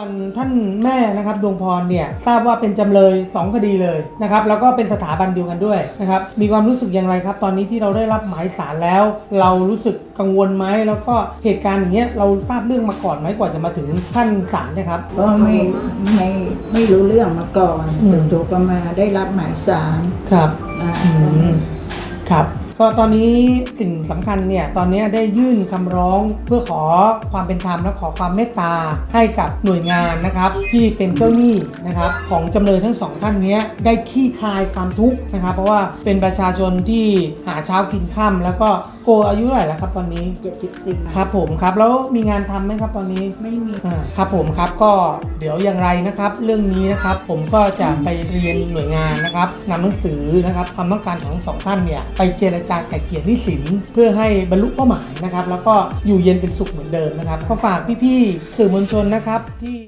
ส่วนท่านแม่นะครับดวงพรเนี่ยทราบว่าเป็นจำเลย 2 คดีเลยนะครับแล้วก็เป็นสถาบันเดียวกันด้วยนะครับมีความรู้สึกอย่างไรครับ ตอนนี้ที่เราได้รับหมายสารแล้ว เรารู้สึกกังวลไหมแล้วก็เหตุการณ์อย่างเงี้ยเราทราบเรื่องมาก่อนไหมกว่าจะมาถึงท่านศาลเนะครับ ก็ไม่ไม่ไม่รู้เรื่องมาก่อนอืม จู่ๆก็มาได้รับหมายสารครับอ่าอืมครับ ก็ตอนนี้สิ่งสำคัญเนี่ยตอนนี้ได้ยื่นคำร้องเพื่อขอความเป็นธรรมและขอความเมตตาให้กับหน่วยงานนะครับที่เป็นเจ้าหนี้นะครับของจำเลยทั้งสองท่านนี้ได้ขี้คายความทุกข์นะครับ เพราะว่าเป็นประชาชนที่หาเช้ากินค่ำแล้วก็ กอายุเท่าไหร่แล้วครับตอนนี้ เจ็ดสิบสี่ครับผมครับแล้วมีงานทำไหมครับตอนนี้ ไม่มี อ่าครับผมครับก็เดี๋ยวอย่างไรนะครับ เรื่องนี้นะครับผมก็จะไปเรียนหน่วยงานนะครับนำหนังสือนะครับความต้องการของทั้งสองท่านเนี่ยไปเจรจาไกล่เกลี่ยหนี้สินเพื่อให้บรรลุเป้าหมายนะครับ แล้วก็อยู่เย็นเป็นสุขเหมือนเดิมนะครับก็ฝากพี่ๆสื่อมวลชนนะครับที่